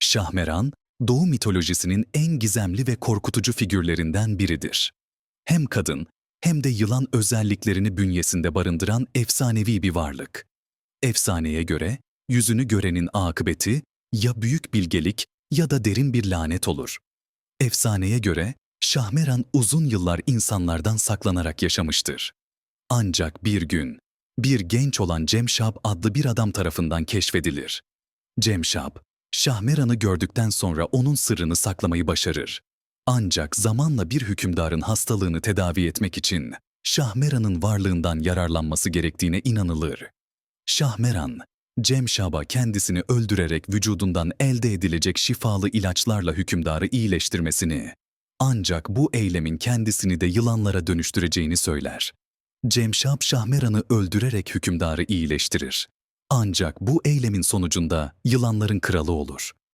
Şahmeran, Doğu mitolojisinin en gizemli ve korkutucu figürlerinden biridir. Hem kadın hem de yılan özelliklerini bünyesinde barındıran efsanevi bir varlık. Efsaneye göre yüzünü görenin akıbeti ya büyük bilgelik ya da derin bir lanet olur. Efsaneye göre Şahmeran uzun yıllar insanlardan saklanarak yaşamıştır. Ancak bir gün bir genç olan Cemşab adlı bir adam tarafından keşfedilir. Cemşab, Şahmeran'ı gördükten sonra onun sırrını saklamayı başarır. Ancak zamanla bir hükümdarın hastalığını tedavi etmek için Şahmeran'ın varlığından yararlanması gerektiğine inanılır. Şahmeran, Cemşab'a kendisini öldürerek vücudundan elde edilecek şifalı ilaçlarla hükümdarı iyileştirmesini, ancak bu eylemin kendisini de yılanlara dönüştüreceğini söyler. Cemşab Şahmeran'ı öldürerek hükümdarı iyileştirir. Ancak bu eylemin sonucunda yılanların kralı olur.